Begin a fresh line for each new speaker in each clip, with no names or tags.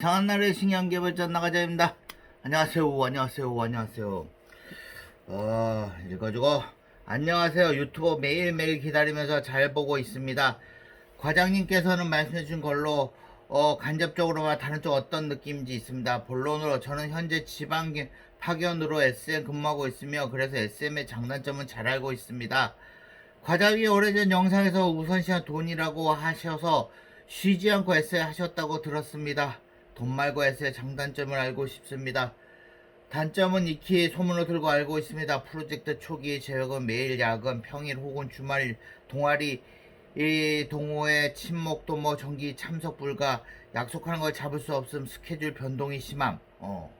이상한 날의 신기한 개발자 나가자입니다. 안녕하세요, 안녕하세요, 안녕하세요. 어, 이래가지고, 안녕하세요. 유튜버 매일매일 기다리면서 잘 보고 있습니다. 과장님께서는 말씀해주신 걸로, 어, 간접적으로나 다른 쪽 어떤 느낌인지 있습니다. 본론으로 저는 현재 지방 파견으로 SM 근무하고 있으며, 그래서 SM의 장단점은 잘 알고 있습니다. 과장이 오래전 영상에서 우선시한 돈이라고 하셔서 쉬지 않고 에세이 하셨다고 들었습니다. 돈 말고 에세이 장단점을 알고 싶습니다. 단점은 익히 소문을 들고 알고 있습니다. 프로젝트 초기 제역은 매일 야근, 평일 혹은 주말 동아리 이 동호회 침묵도 뭐 정기 참석 불가 약속하는 걸 잡을 수 없음 스케줄 변동이 심함. 어.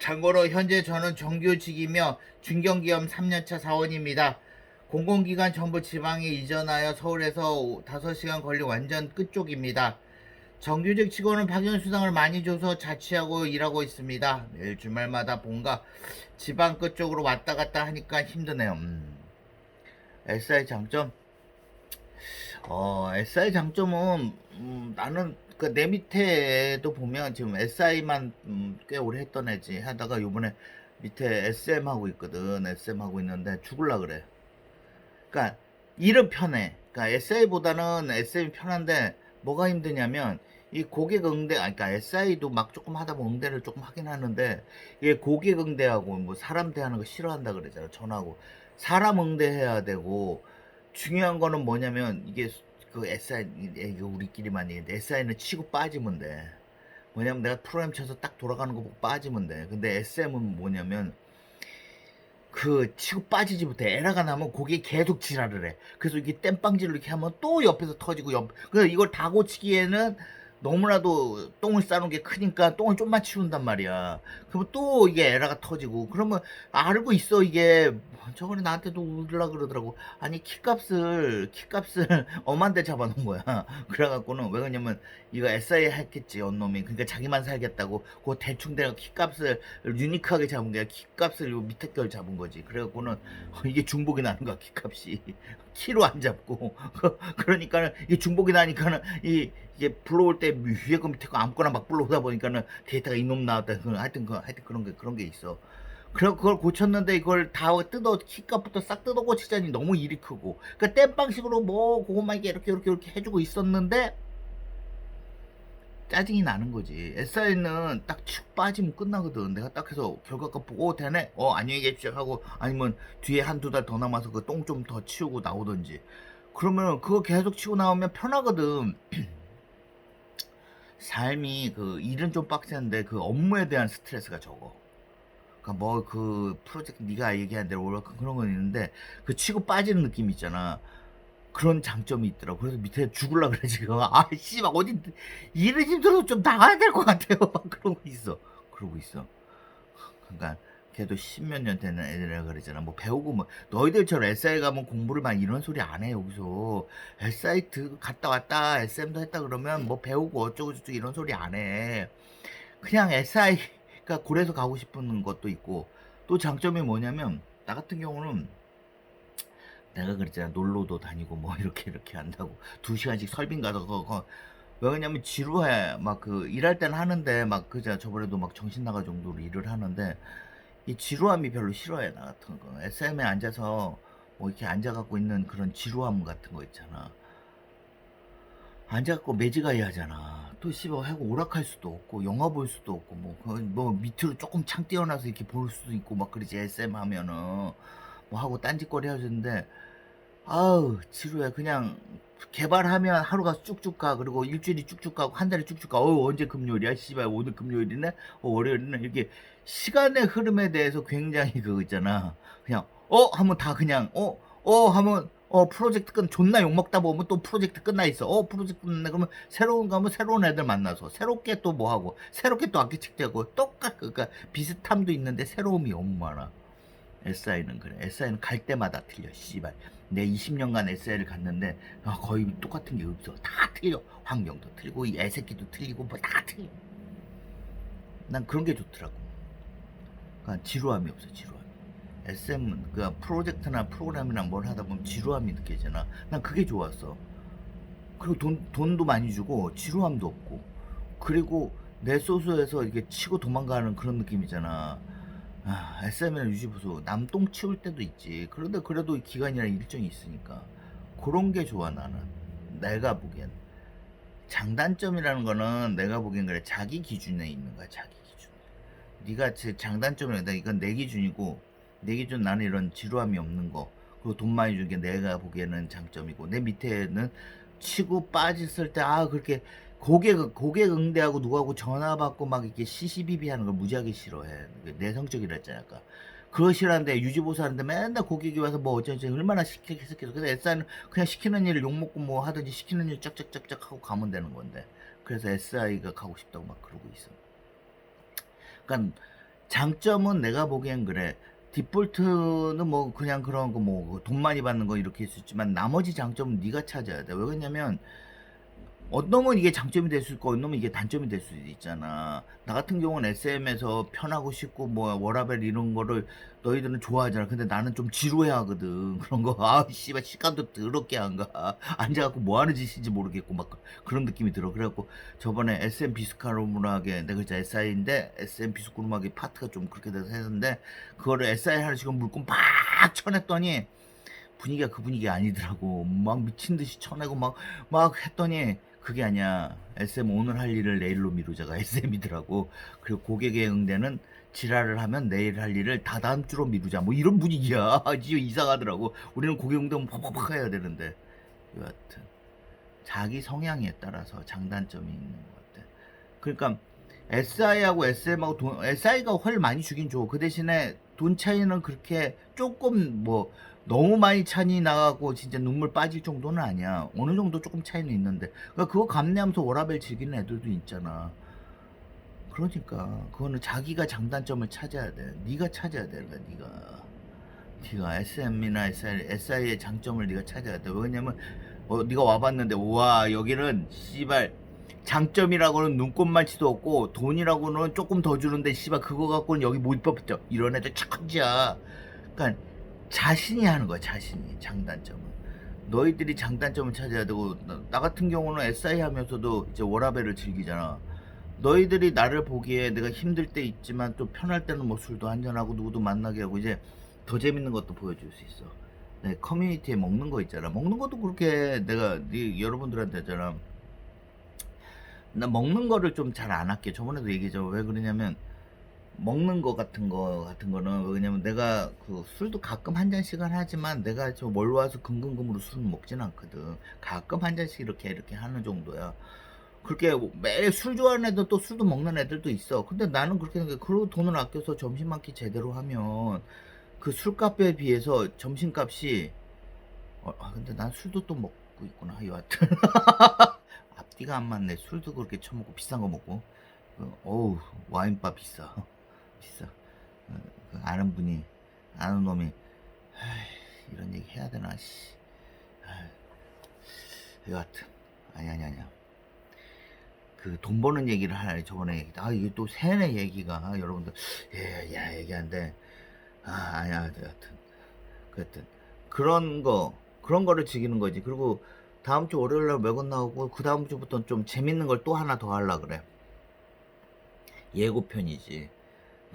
참고로 현재 저는 정규직이며 중견기업 3년차 사원입니다. 공공기관 전부 지방에 이전하여 서울에서 5시간 걸린 완전 끝쪽입니다. 정규직 직원은 파견 수당을 많이 줘서 자취하고 일하고 있습니다. 매일 주말마다 본가 지방 끝 쪽으로 왔다 갔다 하니까 힘드네요. 음. SI 장점? 어, SI 장점은 음, 나는 그 내 밑에도 보면 지금 SI만 음, 꽤 오래 했던 애지 하다가 요번에 밑에 SM 하고 있거든. SM 하고 있는데 죽을라 그래. 그러니까 일은 편해. 그러니까 SI보다는 SM이 편한데 뭐가 힘드냐면 이 고객 응대, 아, 그러니까 SI도 막 조금 하다 보면 응대를 조금 하긴 하는데 이게 고객 응대하고 뭐 사람 대하는 거 싫어한다 그러잖아. 전화하고 사람 응대해야 되고 중요한 거는 뭐냐면 이게 그 SI 이거 우리끼리만 얘기인데 SI는 치고 빠지면 돼. 뭐냐면 내가 프로그램 쳐서 딱 돌아가는 거 보고 빠지면 돼. 근데 SM은 뭐냐면 그 치고 빠지지 못해 에러가 나면 고객이 계속 지랄을 해 그래서 이게 땜빵질로 이렇게 하면 또 옆에서 터지고 옆 그래서 이걸 다 고치기에는 너무나도 똥을 싸는 게 크니까 똥을 좀만 치운단 말이야. 그러면 또 이게 에러가 터지고 그러면 알고 있어 이게. 저번에 나한테도 울라 그러더라고. 아니 키값을 키값을 엄한데 잡아놓은 거야. 그래갖고는 왜 그러냐면 이거 SI 했겠지 언놈이. 그러니까 자기만 살겠다고. 그 대충 내가 키값을 유니크하게 잡은 게 아니라 키값을 요 밑에 걸 잡은 거지. 그래갖고는 이게 중복이 나는 거야 키값이 키로 안 잡고. 그러니까는 이게 중복이 나니까는 이 이게 불러올 때 위에 거 밑에 거 아무거나 막 불러오다 보니까는 데이터가 이놈 나왔다. 그 하여튼 그 하여튼 그런 게 그런 게 있어. 그래 그걸 고쳤는데 이걸 다 뜯어 키값부터 싹 뜯어 고치자니 너무 일이 크고. 그러니까 땜방식으로 뭐 그것만 이렇게 이렇게 이렇게 해주고 있었는데 짜증이 나는 거지. SI는 딱 축 빠지면 끝나거든. 내가 딱 해서 결과가 보고 어, 되네. 어 안녕히 계십시오 하고 아니면 뒤에 한두 달 더 남아서 그 똥 좀 더 치우고 나오든지. 그러면 그거 계속 치고 나오면 편하거든. 삶이 그 일은 좀 빡센데 그 업무에 대한 스트레스가 적어. 그러니까 뭐 그 프로젝트 네가 얘기한 대로 그런 건 있는데 그 치고 빠지는 느낌 있잖아. 그런 장점이 있더라고. 그래서 밑에 죽을라 그래 지금. 아씨 막 어디 일을 힘들어서 좀 나가야 될 것 같아요. 막거 있어. 그러고 있어. 그러니까 걔도 십몇 년 되는 애들이라 그러잖아. 뭐 배우고 뭐 너희들처럼 SI 가면 공부를 막 이런 소리 안 해 여기서. SI 드- 갔다 왔다 SM도 했다 그러면 뭐 배우고 어쩌고 저쩌고 이런 소리 안 해. 그냥 SI가 고래서 가고 싶은 것도 있고 또 장점이 뭐냐면 나 같은 경우는 내가 그랬잖아. 놀러도 다니고 뭐 이렇게 이렇게 한다고. 두 시간씩 설빙 가서 그거 왜 그러냐면 지루해. 막 그 일할 때는 하는데 막 그자 저번에도 막 정신 나갈 정도로 일을 하는데 이 지루함이 별로 싫어해 나 같은 거. SM에 앉아서 뭐 이렇게 앉아갖고 있는 그런 지루함 같은 거 있잖아. 앉아갖고 매지가이 하잖아. 또 씨발 하고 오락할 수도 없고 영화 볼 수도 없고 뭐, 그뭐 밑으로 조금 창 띄어놔서 이렇게 볼 수도 있고 막 그러지 SM 하면은 뭐 하고 딴짓거리 하셨는데 아우 지루해. 그냥 개발하면 하루가 쭉쭉 가. 그리고 일주일이 쭉쭉 가고 한 달이 쭉쭉 가. 어, 언제 금요일이야? 씨발 오늘 금요일이네? 어, 월요일이네? 이렇게 시간의 흐름에 대해서 굉장히 그거 있잖아. 그냥 어? 하면 다 그냥 어? 어? 하면 어 프로젝트 끝 존나 욕먹다 보면 또 프로젝트 끝나 있어. 어 프로젝트 끝나 그러면 새로운 거 하면 새로운 애들 만나서 새롭게 또 뭐 하고 새롭게 또 아키텍트하고. 똑같 그러니까 비슷함도 있는데 새로움이 너무 많아 SI는 그래. SI는 갈 때마다 틀려. 씨발. 내 20년간 SI를 갔는데 아, 거의 똑같은 게 없어. 다 틀려. 환경도 틀리고 이 애새끼도 틀리고 뭐 다 틀려. 난 그런 게 좋더라고. 그러니까 지루함이 없어. 지루함. SM은 그 프로젝트나 프로그램이나 뭘 하다 보면 지루함이 느껴지잖아. 난 그게 좋았어. 그리고 돈 돈도 많이 주고 지루함도 없고 그리고 내 소수에서 이렇게 치고 도망가는 그런 느낌이잖아. 아, SM이나 유지보수 남똥 치울 때도 있지. 그런데 그래도 기간이랑 일정이 있으니까 그런 게 좋아 나는. 내가 보기엔 장단점이라는 거는 내가 보기엔 그래 자기 기준에 있는 거야 자기 기준. 네가 제 장단점이다 이건 내 기준이고 내 기준 나는 이런 지루함이 없는 거 그리고 돈 많이 주는 게 내가 보기에는 장점이고 내 밑에는 치고 빠졌을 때 아 그렇게 고객 고객 응대하고 누구하고 전화 받고 막 이렇게 시시비비 하는 걸 무지하게 싫어해. 내성적이라 했잖아 아까. 그거 싫어하는데 유지보수 하는데 맨날 고객이 와서 뭐 어쩌지 얼마나 시켜서. 그래서 SI는 그냥 시키는 일을 욕먹고 뭐 하든지 시키는 일 짝짝짝짝 하고 가면 되는 건데. 그래서 SI가 가고 싶다고 막 그러고 있어. 그러니까 장점은 내가 보기엔 그래. 디폴트는 뭐 그냥 그런 거 뭐 돈 많이 받는 거 이렇게 있지만 나머지 장점은 네가 찾아야 돼. 왜 그러냐면 어떤 놈은 이게 장점이 될 수 있고 어떤 놈은 이게 단점이 될 수도 있잖아. 나 같은 경우는 SM에서 편하고 싶고 뭐 워라벨 이런 거를 너희들은 좋아하잖아. 근데 나는 좀 지루해 하거든. 그런 거. 아, 씨발 시간도 더럽게 안 가. 앉아갖고 뭐 하는 짓인지 모르겠고 막 그런 느낌이 들어. 그래갖고 저번에 SM 비스카로 문학의 내 글자 SI인데 SM 비스카로 문학의 파트가 좀 그렇게 돼서 했는데 그거를 SI 하나씩 물고 막 쳐냈더니 분위기가 그 분위기 아니더라고. 막 미친 듯이 쳐내고 막, 막 했더니 그게 아니야. SM 오늘 할 일을 내일로 미루자가 SM이더라고. 그리고 고객의 응대는 지랄을 하면 내일 할 일을 다 다음 주로 미루자. 뭐 이런 분위기야. 진짜 이상하더라고. 우리는 고객 응대면 팍팍팍 해야 되는데. 여하튼. 자기 성향에 따라서 장단점이 있는 것 같아. 그러니까 SI하고 SM하고 돈, SI가 훨 많이 주긴 줘. 그 대신에 돈 차이는 그렇게 조금 뭐 너무 많이 차이 나가고 진짜 눈물 빠질 정도는 아니야. 어느 정도 조금 차이는 있는데. 그러니까 그거 감내하면서 워라벨 즐기는 애들도 있잖아. 그러니까 그거는 자기가 장단점을 찾아야 돼. 네가 찾아야 돼. 그러니까 네가. 네가 SM이나 SI, SI의 장점을 네가 찾아야 돼. 왜냐면 어, 네가 와봤는데 와 여기는 씨발 장점이라고는 눈꽃만치도 없고 돈이라고는 조금 더 주는데 씨발 그거 갖고는 여기 못 뽑죠. 이런 애들 천지야. 그러니까 자신이 하는 거야 자신이 장단점은. 너희들이 장단점을 찾아야 되고 나, 나 같은 경우는 SI 하면서도 이제 워라벨을 즐기잖아. 너희들이 나를 보기에 내가 힘들 때 있지만 또 편할 때는 뭐 술도 한잔하고 누구도 만나게 하고 이제 더 재밌는 것도 보여줄 수 있어. 네, 커뮤니티에 먹는 거 있잖아. 먹는 것도 그렇게 내가 네, 여러분들한테 했잖아. 나 먹는 거를 좀 잘 안 할게. 저번에도 얘기했죠. 왜 그러냐면 먹는 거 같은 거 같은 거는 왜냐면 내가 그 술도 가끔 한 잔씩은 하지만 내가 저 멀리 와서 금금금으로 술은 먹진 않거든. 가끔 한 잔씩 이렇게 이렇게 하는 정도야. 그렇게 매일 술 좋아하는 애들 또 술도 먹는 애들도 있어. 근데 나는 그렇게 생각해. 그리고 돈을 아껴서 점심 한 끼 제대로 하면 그 술값에 비해서 점심값이 어, 아 근데 난 술도 또 먹고 있구나. 여하튼 앞뒤가 안 맞네. 술도 그렇게 처먹고 비싼 거 먹고. 어, 어우 와인바 비싸. 비싸. 어, 그 아는 분이 아는 놈이 이런 얘기 해야 되나 씨. 여하튼 아니 아니 아니야. 그 돈 버는 얘기를 하나 저번에 얘기. 아 이게 또 새내 얘기가 여러분들 예야 얘기한데 아 아니야 여하튼 그랬든 그런 거 그런 거를 즐기는 거지. 그리고 다음 주 월요일 날 매건 나오고 그 다음 주부터는 좀 재밌는 걸 또 하나 더 하려 그래. 예고편이지.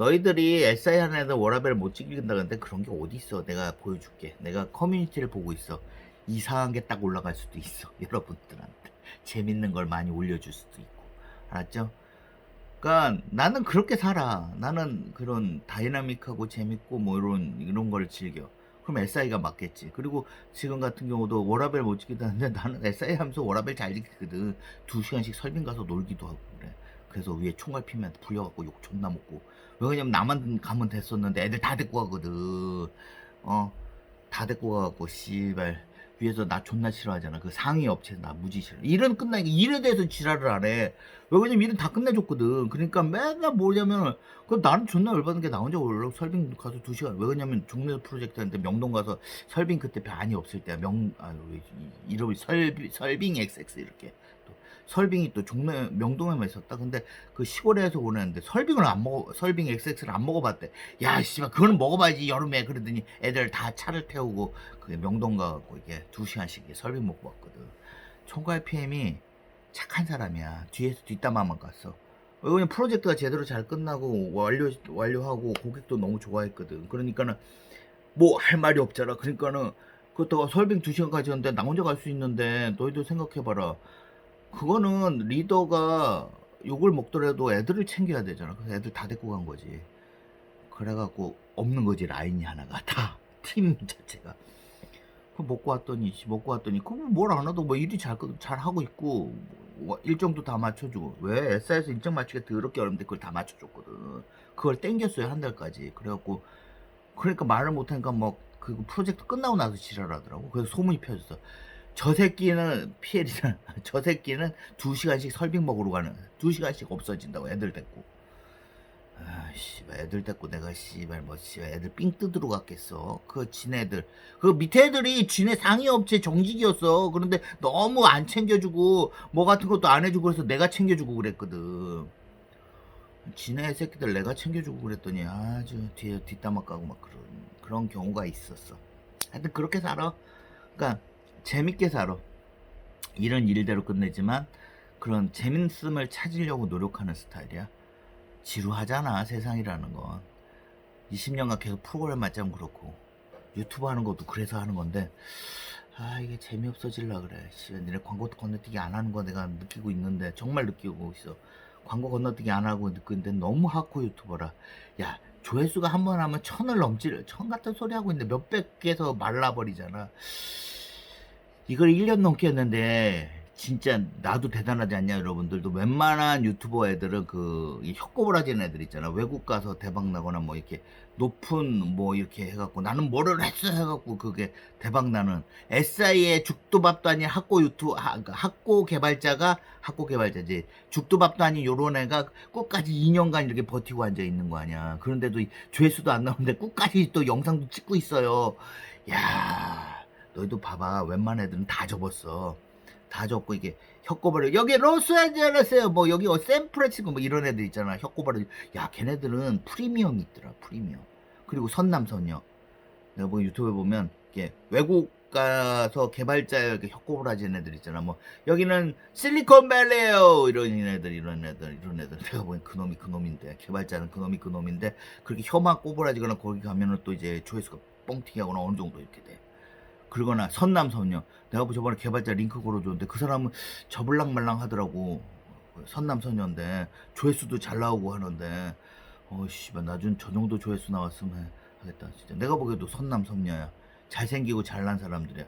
너희들이 SI 애들 워라벨 못 찍는다 근데 그런 게 어디 있어? 내가 보여줄게. 내가 커뮤니티를 보고 있어. 이상한 게 딱 올라갈 수도 있어. 여러분들한테 재밌는 걸 많이 올려줄 수도 있고. 알았죠? 그러니까 나는 그렇게 살아. 나는 그런 다이나믹하고 재밌고 뭐 이런 이런 걸 즐겨. 그럼 SI가 맞겠지. 그리고 지금 같은 경우도 워라벨 못 찍기도 하는데 나는 SI 하면서 워라벨 잘 찍거든. 두 시간씩 설빙 가서 놀기도 하고 그래. 그래서 위에 총알 피면 불려갖고 욕 존나 먹고. 왜냐면 나만 가면 됐었는데 애들 다 데리고 가거든. 어, 다 데리고 가갖고 씨발 위에서 나 존나 싫어하잖아. 그 상위 업체 나 무지 싫어. 일은 끝나니까 일에 대해서 지랄을 안 해. 왜 그러냐면 일은 다 끝내줬거든. 그러니까 맨날 뭐냐면 그 나는 존나 열받은 게나 혼자 원래 설빙 가서 두 시간. 왜 그러냐면 종래 프로젝트한테 명동 가서 설빙 그때 많이 없을 때야. 명 이- 이름이 설빙 설빙 XX 이렇게. 또 설빙이 또 종래 명동에만 있었다. 근데 그 시골에서 오는데 설빙을 안 먹어 설빙 XX를 안 먹어봤대. 야 씨발 그거는 먹어봐야지 여름에 그러더니 애들 다 차를 태우고 그 명동 가갖고 이게 두 시간씩 설빙 먹고 왔거든. 총괄 PM이 착한 사람이야. 뒤에서 뒷담화만 갔어. 왜냐면 프로젝트가 제대로 잘 끝나고 완료 완료하고 고객도 너무 좋아했거든. 그러니까는 뭐 할 말이 없잖아. 그러니까는 그것도 설빙 2시간까지 했는데 나 혼자 갈 수 있는데 너희도 생각해봐라. 그거는 리더가 욕을 먹더라도 애들을 챙겨야 되잖아. 그래서 애들 다 데리고 간 거지. 그래갖고 없는 거지 라인이 하나가. 다 팀 자체가. 그 먹고 왔더니 씨, 먹고 왔더니 그럼 뭘안 해도 뭐 일이 잘, 끄- 잘 하고 있고 뭐 일정도 다 맞춰주고. 왜? SI에서 일정 맞추기가 더럽게 어렵는데 그걸 다 맞춰줬거든. 그걸 땡겼어요 한 달까지. 그래갖고 그러니까 말을 못하니까 뭐 그 프로젝트 끝나고 나서 지랄하더라고. 그래서 소문이 펴졌어 저 새끼는 피해리잖아 저 새끼는 두 시간씩 설빙 먹으러 가는 두 시간씩 없어진다고 애들 데리고 아, 씨발, 애들 데리고 내가 씨발 뭐 씨발 애들 삥 뜯으러 갔겠어. 그 지네들. 그 밑에 애들이 지네 상위 업체 정직이었어. 그런데 너무 안 챙겨주고 뭐 같은 것도 안 해주고 그래서 내가 챙겨주고 그랬거든. 지네 새끼들 내가 챙겨주고 그랬더니 아주 뒤에 뒷담화 까고 막 그런 그런 경우가 있었어. 하여튼 그렇게 살아. 그러니까 재밌게 살아. 일은 일대로 끝내지만 그런 재밌음을 찾으려고 노력하는 스타일이야. 지루하잖아 세상이라는 건. 20년간 계속 프로그램 맞자면 그렇고 유튜브 하는 것도 그래서 하는 건데 아 이게 재미없어질라 그래. 씨 니네 광고 건너뛰기 안 하는 거 내가 느끼고 있는데 정말 느끼고 있어. 광고 건너뛰기 안 하고 느끼고 있는데 너무 하코 유튜버라. 야 조회수가 한 번 하면 천을 넘지 천 같은 소리 하고 있는데 몇백 개에서 말라버리잖아 이걸 1년 넘게 했는데 진짜 나도 대단하지 않냐 여러분들도. 웬만한 유튜버 애들은 그이 혀꼬부라지는 애들 있잖아. 외국 가서 대박 나거나 뭐 이렇게 높은 뭐 이렇게 해갖고 나는 뭐를 했어 해갖고 그게 대박 나는 SI의 죽도 밥도 아닌 학고 유튜브 하- 그러니까 학고 개발자가 학고 개발자지. 죽도 밥도 아닌 요런 애가 끝까지 2년간 이렇게 버티고 앉아 있는 거 아니야. 그런데도 이 조회수도 안 나오는데 끝까지 또 영상도 찍고 있어요. 야 너희도 봐봐 웬만한 애들은 다 접었어. 다 접고 이게 혀꼬바를 여기 로스앤젤레스에요. 뭐 여기 어, 샌프란시스코 뭐 이런 애들 있잖아 혀꼬바를 야 걔네들은 프리미엄이 있더라 프리미엄. 그리고 선남선녀. 내가 뭐 유튜브에 보면 이게 외국 가서 개발자 이렇게 혀꼬부라지는 애들 있잖아. 뭐 여기는 실리콘밸리에요. 이런 애들 이런 애들 이런 애들. 내가 보기엔 그놈이 그놈인데 개발자는 그놈이 그놈인데 그렇게 혀만 꼬부라지거나 거기 가면은 또 이제 조회수가 뻥튀기 하거나 어느 정도 이렇게 돼 그러거나 선남선녀. 내가 뭐 저번에 개발자 링크 걸어줬는데 그 사람은 저블랑말랑 하더라고. 선남선녀인데 조회수도 잘 나오고 하는데. 어 씨발 나중 저 정도 조회수 나왔으면 하겠다 진짜. 내가 보기에도 선남선녀야. 잘생기고 잘난 사람들이야.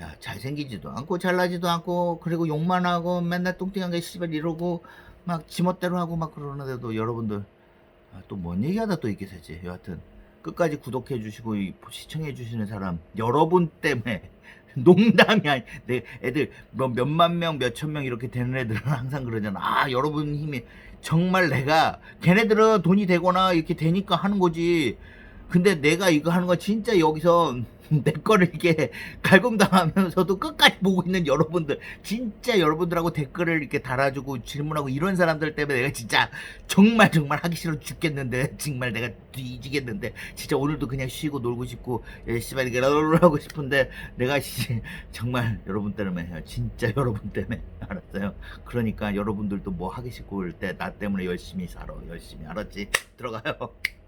야 잘생기지도 않고 잘나지도 않고 그리고 욕만 하고 맨날 뚱뚱한 게 씨발 이러고 막 지멋대로 하고 막 그러는데도 여러분들 아, 또뭔 얘기하다 또 이렇게 되지? 여하튼 끝까지 구독해 주시고 이- 시청해 주시는 사람 여러분 때문에 농담이 아니 내 애들 뭐 몇만 명 몇천 명 이렇게 되는 애들은 항상 그러잖아. 아 여러분 힘이 정말 내가 걔네들은 돈이 되거나 이렇게 되니까 하는 거지. 근데 내가 이거 하는 건 진짜 여기서 내 거를 이렇게 갈굼당하면서도 끝까지 보고 있는 여러분들 진짜 여러분들하고 댓글을 이렇게 달아주고 질문하고 이런 사람들 때문에 내가 진짜 정말 정말 하기 싫어 죽겠는데 정말 내가 뒤지겠는데 진짜 오늘도 그냥 쉬고 놀고 싶고 예, 씨발 이게 하고 싶은데 내가 씨 정말 여러분 때문에. 진짜 여러분 때문에. 알았어요? 그러니까 여러분들도 뭐 하기 싫고 그럴 때 나 때문에 열심히 살아 열심히. 알았지? 들어가요